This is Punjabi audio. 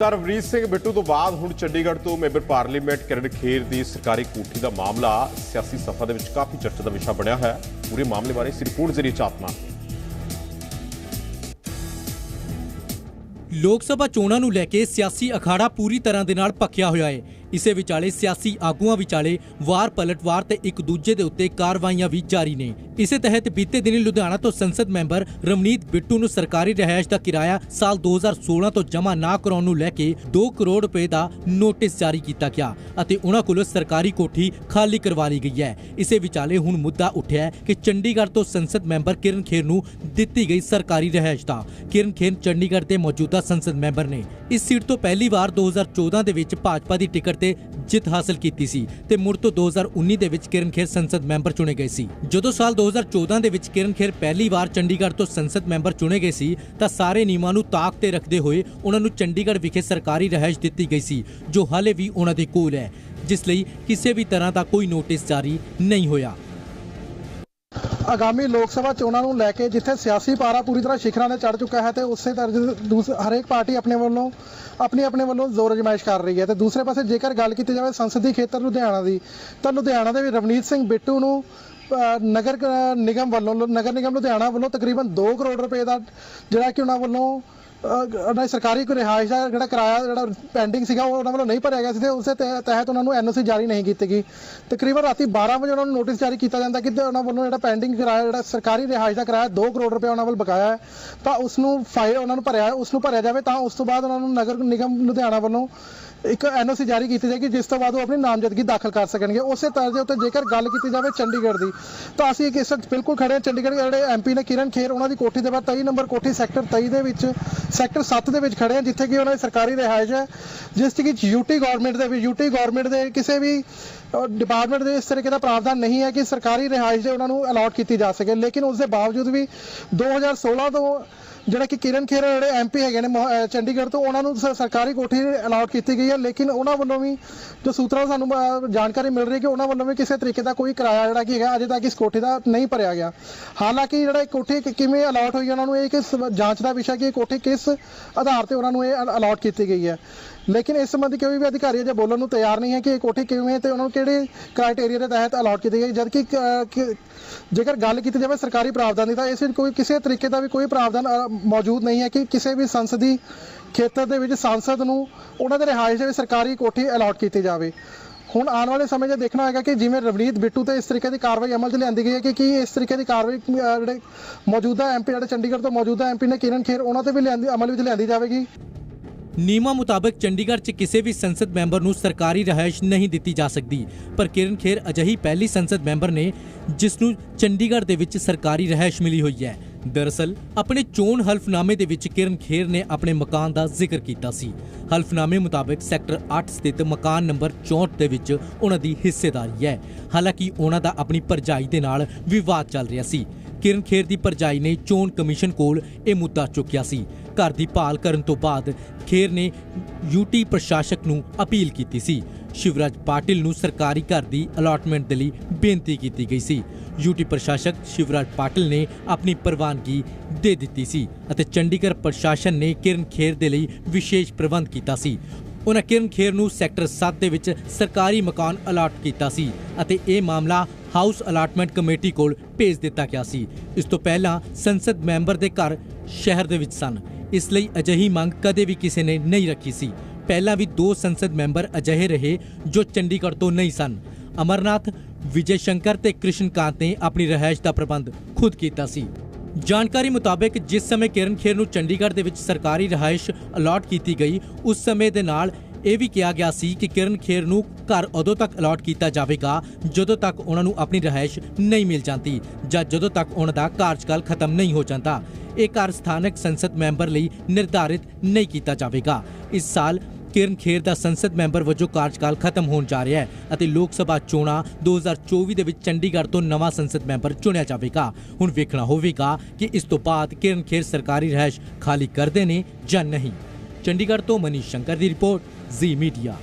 ਸਰਵਰੀਤ ਸਿੰਘ ਬਿੱਟੂ ਤੋਂ ਬਾਅਦ ਹੁਣ ਚੰਡੀਗੜ੍ਹ ਤੋਂ ਮੈਂਬਰ ਪਾਰਲੀਮੈਂਟ ਕਿਰਨ ਖੇਰ ਦੀ ਸਰਕਾਰੀ ਕੋਠੀ ਦਾ ਮਾਮਲਾ ਸਿਆਸੀ ਸਫਾ ਦੇ ਵਿੱਚ ਕਾਫੀ ਚਰਚਾ ਦਾ ਵਿਸ਼ਾ ਬਣਿਆ ਹੈ। ਪੂਰੇ ਮਾਮਲੇ ਬਾਰੇ ਇਸ ਰਿਪੋਰਟ ਜ਼ਰੀਏ ਚਾਤਨਾ ਲੋਕ ਸਭਾ ਚੋਣਾਂ ਨੂੰ ਲੈ ਕੇ ਸਿਆਸੀ ਅਖਾੜਾ ਪੂਰੀ ਤਰ੍ਹਾਂ ਦੇ ਨਾਲ ਪੱਕਿਆ ਹੋਇਆ ਹੈ। ਇਸੇ ਵਿਚਾਲੇ ਸਿਆਸੀ ਆਗੂਆਂ ਵਿਚਾਲੇ ਵਾਰ ਪਲਟਵਾਰ ਤੇ ਇੱਕ ਦੂਜੇ ਦੇ ਉੱਤੇ ਕਾਰਵਾਈਆਂ ਵੀ ਜਾਰੀ ਨੇ। ਇਸੇ ਤਹਿਤ ਬੀਤੇ ਦਿਨੀ ਲੁਧਿਆਣਾ ਤੋਂ ਸੰਸਦ ਮੈਂਬਰ ਰਮਨੀਤ ਬਿੱਟੂ ਨੂੰ ਸਰਕਾਰੀ ਰਿਹਾਇਸ਼ ਦਾ ਕਿਰਾਇਆ ਸਾਲ 2016 ਤੋਂ ਜਮ੍ਹਾਂ ਨਾ ਕਰਾਉਣ ਨੂੰ ਲੈ ਕੇ 2 ਕਰੋੜ ਰੁਪਏ ਦਾ ਨੋਟਿਸ ਜਾਰੀ ਕੀਤਾ ਗਿਆ ਅਤੇ ਉਹਨਾਂ ਕੋਲੋਂ ਸਰਕਾਰੀ ਕੋਠੀ ਖਾਲੀ ਕਰਵਾ ਲਈ ਗਈ ਹੈ। ਇਸੇ ਵਿਚਾਲੇ ਹੁਣ ਮੁੱਦਾ ਉੱਠਿਆ ਕਿ ਚੰਡੀਗੜ੍ਹ ਤੋਂ ਸੰਸਦ ਮੈਂਬਰ ਕਿਰਨ ਖੇਰ ਨੂੰ ਦਿੱਤੀ ਗਈ ਸਰਕਾਰੀ ਰਿਹਾਇਸ਼ ਦਾ। ਕਿਰਨ ਖੇਰ ਚੰਡੀਗੜ੍ਹ ਦੇ ਮੌਜੂਦਾ ਸੰਸਦ ਮੈਂਬਰ ਨੇ। ਇਸ ਸੀਟ ਤੋਂ ਪਹਿਲੀ ਵਾਰ 2014 ਦੇ ਵਿੱਚ ਭਾਜਪਾ ਦੀ ਟਿਕਟ ਤੇ ਜਿੱਤ ਹਾਸਲ ਕੀਤੀ ਸੀ ਤੇ ਮੁੜ ਤੋਂ 2019 ਦੇ ਵਿੱਚ ਕਿਰਨ ਖੇਰ ਸੰਸਦ ਮੈਂਬਰ ਚੁਣੇ ਗਏ ਸੀ। ਜਦੋਂ ਸਾਲ 2014 ਦੇ ਵਿੱਚ ਕਿਰਨ ਖੇਰ ਪਹਿਲੀ ਵਾਰ ਚੰਡੀਗੜ੍ਹ ਤੋਂ ਸੰਸਦ ਮੈਂਬਰ ਚੁਣੇ ਗਏ ਸੀ, ਤਾਂ ਸਾਰੇ ਨਿਯਮਾਂ ਨੂੰ ਤਾਕ ਤੇ ਰੱਖਦੇ ਹੋਏ ਉਹਨਾਂ ਨੂੰ ਚੰਡੀਗੜ੍ਹ ਵਿਖੇ ਸਰਕਾਰੀ ਰਿਹਾਇਸ਼ ਦਿੱਤੀ ਗਈ ਸੀ, ਜੋ ਹਾਲੇ ਵੀ ਉਹਨਾਂ ਦੇ ਕੋਲ ਹੈ, ਜਿਸ ਲਈ ਕਿਸੇ ਵੀ ਤਰ੍ਹਾਂ ਦਾ ਕੋਈ ਨੋਟਿਸ ਜਾਰੀ ਨਹੀਂ ਹੋਇਆ। ਆਗਾਮੀ ਲੋਕ ਸਭਾ ਚੋਣਾਂ ਨੂੰ ਲੈ ਕੇ ਜਿੱਥੇ ਸਿਆਸੀ ਪਾਰਾ ਪੂਰੀ ਤਰ੍ਹਾਂ ਸ਼ਿਖਰਾਂ ਤੇ ਚੜ ਚੁੱਕਾ ਹੈ ਤੇ ਉਸੇ ਤਰ੍ਹਾਂ ਦੂਸ- ਹਰੇਕ ਪਾਰਟੀ ਆਪਣੇ ਵੱਲੋਂ, ਆਪਣੀ ਆਪਣੇ ਵੱਲੋਂ ਜ਼ੋਰ ਅਜਮਾਇਸ਼ ਕਰ ਰਹੀ ਹੈ ਤੇ ਦੂਸਰੇ ਪਾਸੇ ਜੇਕਰ ਗੱਲ ਕੀਤੀ ਜਾਵੇ ਸੰਸਦੀ ਖੇਤਰ ਲੁਧਿਆਣਾ ਦੀ, ਤਾਂ ਲੁਧਿਆਣਾ ਦੇ ਵੀ ਰਵਨੀਤ ਸਿੰਘ ਬਿੱਟੂ ਨੂੰ ਨਗਰ ਨਿਗਮ ਵੱਲੋਂ, ਨਗਰ ਨਿਗਮ ਲੁਧਿਆਣਾ ਵੱਲੋਂ ਤਕਰੀਬਨ 2 ਕਰੋੜ ਰੁਪਏ ਦਾ ਜਿਹੜਾ ਕਿ ਉਹਨਾਂ ਵੱਲੋਂ ਉਹਨਾਂ ਦੀ ਸਰਕਾਰੀ ਕੋਈ ਰਿਹਾਇਸ਼ ਦਾ ਜਿਹੜਾ ਕਿਰਾਇਆ, ਜਿਹੜਾ ਪੈਂਡਿੰਗ ਸੀਗਾ, ਉਹ ਉਹਨਾਂ ਵੱਲੋਂ ਨਹੀਂ ਭਰਿਆ ਗਿਆ ਸੀ ਤੇ ਉਸੇ ਤਹਿ- ਤਹਿਤ ਉਹਨਾਂ ਨੂੰ ਐਨਓਸੀ ਜਾਰੀ ਨਹੀਂ ਕੀਤੀ ਗਈ। ਤਕਰੀਬਨ ਰਾਤੀ 12 ਵਜੇ ਉਹਨਾਂ ਨੂੰ ਨੋਟਿਸ ਜਾਰੀ ਕੀਤਾ ਜਾਂਦਾ ਕਿ ਤੇ ਉਹਨਾਂ ਵੱਲੋਂ ਜਿਹੜਾ ਪੈਂਡਿੰਗ ਕਿਰਾਇਆ, ਜਿਹੜਾ ਸਰਕਾਰੀ ਰਿਹਾਇਸ਼ ਦਾ ਕਿਰਾਇਆ 2 ਕਰੋੜ ਰੁਪਏ ਉਹਨਾਂ ਵੱਲ ਬਕਾਇਆ ਹੈ, ਤਾਂ ਉਸ ਨੂੰ ਫਾਈਲ ਉਹਨਾਂ ਨੂੰ ਭਰਿਆ ਉਸ ਨੂੰ ਭਰਿਆ ਜਾਵੇ, ਤਾਂ ਉਸ ਤੋਂ ਬਾਅਦ ਉਹਨਾਂ ਨੂੰ ਨਗਰ ਨਿਗਮ ਲੁਧਿਆਣਾ ਵੱਲੋਂ ਇੱਕ ਐਨਓਸੀ ਜਾਰੀ ਕੀਤੀ ਜਾਏਗੀ, ਜਿਸ ਤੋਂ ਬਾਅਦ ਉਹ ਆਪਣੀ ਨਾਮਜ਼ਦਗੀ ਦਾਖਲ ਕਰ ਸਕਣਗੇ। ਉਸੇ ਤਰ੍ਹਾਂ ਦੇ ਉੱਤੇ ਜੇਕਰ ਗੱਲ ਕੀਤੀ ਜਾਵੇ ਚੰਡੀਗੜ੍ਹ ਦੀ, ਤਾਂ ਅਸੀਂ ਇਸ ਵਕਤ ਬਿਲਕੁਲ ਖੜੇ ਹਾਂ। ਚੰਡੀਗੜ੍ਹ ਦੇ ਜਿਹੜੇ ਐਮਪੀ ਨੇ ਕਿਰਨ ਖੇਰ, ਉਹਨਾਂ ਦੀ ਕੋਠੀ ਦੇ ਬਾਅਦ 23 ਨੰਬਰ ਕੋਠੀ, ਸੈਕਟਰ 23 ਦੇ ਵਿੱਚ, ਸੈਕਟਰ 7 ਦੇ ਵਿੱਚ ਖੜੇ ਹਾਂ, ਜਿੱਥੇ ਕਿ ਉਹਨਾਂ ਦੀ ਸਰਕਾਰੀ ਰਿਹਾਇਸ਼ ਹੈ, ਜਿਸ ਦੀ ਕਿ ਯੂਟੀ ਗਵਰਨਮੈਂਟ ਦੇ ਵੀ ਯੂਟੀ ਗਵਰਨਮੈਂਟ ਦੇ ਕਿਸੇ ਵੀ ਡਿਪਾਰਟਮੈਂਟ ਦੇ ਇਸ ਤਰੀਕੇ ਦਾ ਪ੍ਰਾਵਧਾਨ ਨਹੀਂ ਹੈ ਕਿ ਸਰਕਾਰੀ ਰਿਹਾਇਸ਼ ਦੇ ਉਹਨਾਂ ਨੂੰ ਅਲਾਟ ਕੀਤੀ ਜਾ ਸਕੇ। ਲੇਕਿਨ ਉਸ ਦੇ ਬਾਵਜੂਦ ਵੀ 2016 ਤੋਂ ਜਿਹੜਾ ਕਿ ਕਿਰਨ ਖੇਰਾ ਜਿਹੜੇ ਐਮਪੀ ਹੈਗੇ ਨੇ, ਮੋਹ- ਚੰਡੀਗੜ੍ਹ ਤੋਂ, ਉਹਨਾਂ ਨੂੰ ਸਰਕਾਰੀ ਕੋਠੀ ਅਲਾਟ ਕੀਤੀ ਗਈ ਹੈ, ਲੇਕਿਨ ਉਹਨਾਂ ਵੱਲੋਂ ਵੀ ਜੋ ਸੂਤਰਾਂ ਸਾਨੂੰ ਜਾਣਕਾਰੀ ਮਿਲ ਰਹੀ ਹੈ ਕਿ ਉਹਨਾਂ ਵੱਲੋਂ ਵੀ ਕਿਸੇ ਤਰੀਕੇ ਦਾ ਕੋਈ ਕਿਰਾਇਆ ਜਿਹੜਾ ਕਿ ਹੈਗਾ, ਅਜੇ ਤੱਕ ਇਸ ਕੋਠੀ ਦਾ ਨਹੀਂ ਭਰਿਆ ਗਿਆ। ਹਾਲਾਂਕਿ ਜਿਹੜਾ ਇਹ ਕੋਠੀ ਕਿ- ਕਿਵੇਂ ਅਲਾਟ ਹੋਈ ਉਹਨਾਂ ਨੂੰ ਇਹ ਕਿ ਜਾਂਚ ਦਾ ਵਿਸ਼ਾ ਕਿ ਇਹ ਕੋਠੀ ਕਿਸ ਆਧਾਰ ਤੇ ਉਹਨਾਂ ਨੂੰ ਇਹ ਅਲਾਟ ਕੀਤੀ ਗਈ ਹੈ। ਲੇਕਿਨ ਇਸ ਸੰਬੰਧੀ ਕੋਈ ਵੀ ਅਧਿਕਾਰੀ ਅਜੇ ਬੋਲਣ ਨੂੰ ਤਿਆਰ ਨਹੀਂ ਹੈ ਕਿ ਇਹ ਕੋਠੀ ਕਿਵੇਂ ਤੇ ਉਹਨਾਂ ਨੂੰ ਕਿਹੜੇ ਕ੍ਰਾਈਟੇਰੀਆ ਦੇ ਤਹਿਤ ਅਲਾਟ ਕੀਤੀ ਗਈ ਜਦਕਿ ਕਿ- ਜੇਕਰ ਗੱਲ ਕੀਤੀ ਜਾਵੇ ਸਰਕਾਰੀ ਪ੍ਰਾਵਧਾਨ ਦੀ ਤਾਂ ਇਸ ਵਿੱਚ ਕੋਈ ਕਿਸੇ ਤਰੀਕੇ ਦਾ ਵੀ ਕੋਈ ਪ੍ਰਾਵਧਾਨ ਮੌਜੂਦ ਨਹੀਂ ਹੈ ਕਿ ਕਿਸੇ ਵੀ ਸੰਸਦੀ ਖੇਤਰ ਦੇ ਵਿੱਚ ਸੰਸਦ ਨੂੰ ਉਹਨਾਂ ਦੇ ਰਿਹਾਇਸ਼ ਦੇ ਵਿੱਚ ਸਰਕਾਰੀ ਕੋਠੀ ਅਲਾਟ ਕੀਤੀ ਜਾਵੇ। ਹੁਣ ਆਉਣ ਵਾਲੇ ਸਮੇਂ 'ਚ ਦੇਖਣਾ ਹੋਏਗਾ ਕਿ ਜਿਵੇਂ ਰਵਨੀਤ ਬਿੱਟੂ ਤੇ ਇਸ ਤਰੀਕੇ ਦੀ ਕਾਰਵਾਈ ਅਮਲ 'ਚ ਲਿਆਂਦੀ ਗਈ ਹੈ ਕਿ ਕੀ ਇਸ ਤਰੀਕੇ ਦੀ ਕਾਰਵਾਈ ਜਿਹੜੇ ਮੌਜੂਦਾ ਐਮਪੀ ਜਿਹੜੇ ਚੰਡੀਗੜ੍ਹ ਤੋਂ ਮੌਜੂਦਾ ਐਮਪੀ ਨੇ ਕਿਰਨ ਖੇਰ, ਉਹਨਾਂ ਤੇ ਵੀ ਲਿਆਂਦੀ, ਅਮਲ ਵਿੱਚ ਲਿਆਂਦੀ ਜਾਵੇਗੀ। ਨਿਯਮਾਂ ਮੁਤਾਬਕ ਚੰਡੀਗੜ੍ਹ 'ਚ ਕਿਸੇ ਵੀ ਸੰਸਦ ਮੈਂਬਰ ਨੂੰ ਸਰਕਾਰੀ ਰਿਹਾਇਸ਼ ਨਹੀਂ ਦਿੱਤੀ ਜਾ ਸਕਦੀ, ਪਰ ਕਿਰਨ ਖੇਰ ਅਜਿਹੀ ਪਹਿਲੀ ਸੰਸਦ ਮੈਂਬਰ ਨੇ ਜਿਸ ਨੂੰ ਚੰਡੀਗੜ੍ਹ ਦੇ ਵਿੱਚ ਸਰਕਾਰੀ ਰਿਹਾਇਸ਼ ਮਿਲੀ ਹੋਈ ਹੈ। ਦਰਅਸਲ, ਆਪਣੇ ਚੋਣ ਹਲਫਨਾਮੇ ਦੇ ਵਿੱਚ ਕਿਰਨ ਖੇਰ ਨੇ ਆਪਣੇ ਮਕਾਨ ਦਾ ਜ਼ਿਕਰ ਕੀਤਾ ਸੀ। ਹਲਫਨਾਮੇ ਮੁਤਾਬਕ ਸੈਕਟਰ 8 ਸਥਿਤ ਮਕਾਨ ਨੰਬਰ 64 ਦੇ ਵਿੱਚ ਉਹਨਾਂ ਦੀ ਹਿੱਸੇਦਾਰੀ ਹੈ। ਹਾਲਾਂਕਿ ਉਹਨਾਂ ਦਾ ਆਪਣੀ ਭਰਜਾਈ ਦੇ ਨਾਲ ਵਿਵਾਦ ਚੱਲ ਰਿਹਾ ਸੀ। ਕਿਰਨ ਖੇਰ ਦੀ ਭਰਜਾਈ ਨੇ ਚੋਣ ਕਮਿਸ਼ਨ ਕੋਲ ਇਹ ਮੁੱਦਾ ਚੁੱਕਿਆ ਸੀ। ਘਰ ਦੀ ਭਾਲ ਕਰਨ ਤੋਂ ਬਾਅਦ ਖੇਰ ਨੇ ਯੂਟੀ ਪ੍ਰਸ਼ਾਸਕ ਨੂੰ ਅਪੀਲ ਕੀਤੀ ਸੀ। ਸ਼ਿਵਰਾਜ ਪਾਟਿਲ ਨੂੰ ਸਰਕਾਰੀ ਘਰ ਦੀ ਅਲਾਟਮੈਂਟ ਦੇ ਲਈ ਬੇਨਤੀ ਕੀਤੀ ਗਈ ਸੀ। ਯੂਟੀ ਪ੍ਰਸ਼ਾਸਕ ਸ਼ਿਵਰਾਜ ਪਾਟਿਲ ਨੇ ਆਪਣੀ ਪ੍ਰਵਾਨਗੀ ਦੇ ਦਿੱਤੀ ਸੀ ਅਤੇ ਚੰਡੀਗੜ੍ਹ ਪ੍ਰਸ਼ਾਸਨ ਨੇ ਕਿਰਨ ਖੇਰ ਦੇ ਲਈ ਵਿਸ਼ੇਸ਼ ਪ੍ਰਬੰਧ ਕੀਤਾ ਸੀ। ਉਹਨਾਂ ਕਿਰਨ ਖੇਰ ਨੂੰ ਸੈਕਟਰ 7 ਦੇ ਵਿੱਚ ਸਰਕਾਰੀ ਮਕਾਨ ਅਲਾਟ ਕੀਤਾ ਸੀ ਅਤੇ ਇਹ ਮਾਮਲਾ ਹਾਊਸ ਅਲਾਟਮੈਂਟ ਕਮੇਟੀ ਕੋਲ ਭੇਜ ਦਿੱਤਾ ਗਿਆ ਸੀ। ਇਸ ਤੋਂ ਪਹਿਲਾਂ ਸੰਸਦ ਮੈਂਬਰ ਦੇ ਘਰ ਸ਼ਹਿਰ ਦੇ ਵਿੱਚ ਸਨ। ਇਸ ਲਈ ਅਜਿਹੀ ਮੰਗ ਕਦੇ ਵੀ ਕਿਸੇ ਨੇ ਨਹੀਂ ਰੱਖੀ ਸੀ। ਪਹਿਲਾਂ ਵੀ ਦੋ ਸੰਸਦ ਮੈਂਬਰ ਅਜਿਹੇ ਰਹੇ ਜੋ ਚੰਡੀਗੜ੍ਹ ਤੋਂ ਨਹੀਂ ਸਨ। ਅਮਰਨਾਥ, ਵਿਜੇ ਸ਼ੰਕਰ ਤੇ ਕ੍ਰਿਸ਼ਨ ਕਾਂਤ ਨੇ ਆਪਣੀ ਰਿਹਾਇਸ਼ ਦਾ ਪ੍ਰਬੰਧ ਖੁਦ ਕੀਤਾ ਸੀ। ਜਾਣਕਾਰੀ ਮੁਤਾਬਕ ਜਿਸ ਸਮੇਂ ਕਿਰਨ ਖੇਰ ਨੂੰ ਚੰਡੀਗੜ੍ਹ ਦੇ ਵਿੱਚ ਸਰਕਾਰੀ ਰਿਹਾਇਸ਼ ਅਲਾਟ ਕੀਤੀ ਗਈ, ਉਸ ਸਮੇਂ ਦੇ ਨਾਲ ਇਹ ਵੀ ਕਿਹਾ ਗਿਆ ਸੀ ਕਿ ਕਿਰਨ ਖੇਰ ਨੂੰ ਘਰ ਉਦੋਂ ਤੱਕ ਅਲਾਟ ਕੀਤਾ ਜਾਵੇਗਾ ਜਦੋਂ ਤੱਕ ਉਹਨਾਂ ਨੂੰ ਆਪਣੀ ਰਿਹਾਇਸ਼ ਨਹੀਂ ਮਿਲ ਜਾਂਦੀ ਜਾਂ ਜਦੋਂ ਤੱਕ ਉਹਨਾਂ ਦਾ ਕਾਰਜਕਾਲ ਖਤਮ ਨਹੀਂ ਹੋ ਜਾਂਦਾ। ਇਹ ਘਰ ਸਥਾਨਕ ਸੰਸਦ ਮੈਂਬਰ ਲਈ ਨਿਰਧਾਰਿਤ ਨਹੀਂ ਕੀਤਾ ਜਾਵੇਗਾ। ਇਸ ਸਾਲ ਕਿਰਨ ਖੇਰ ਦਾ ਸੰਸਦ ਮੈਂਬਰ ਵਜੋਂ ਕਾਰਜਕਾਲ ਖਤਮ ਹੋਣ ਜਾ ਰਿਹਾ ਹੈ ਅਤੇ ਲੋਕ ਸਭਾ ਚੋਣਾਂ 2024 ਦੇ ਵਿੱਚ ਚੰਡੀਗੜ੍ਹ ਤੋਂ ਨਵਾਂ ਸੰਸਦ ਮੈਂਬਰ ਚੁਣਿਆ ਜਾਵੇਗਾ। ਹੁਣ ਵੇਖਣਾ ਹੋਵੇਗਾ ਕਿ ਇਸ ਤੋਂ ਬਾਅਦ ਕਿਰਨ ਖੇਰ ਸਰਕਾਰੀ ਰਿਹਾਇਸ਼ ਖਾਲੀ ਕਰਦੇ ਨੇ ਜਾਂ ਨਹੀਂ। ਚੰਡੀਗੜ੍ਹ ਤੋਂ ਮਨੀਸ਼ ਸ਼ੰਕਰ ਦੀ ਰਿਪੋਰਟ। Zee media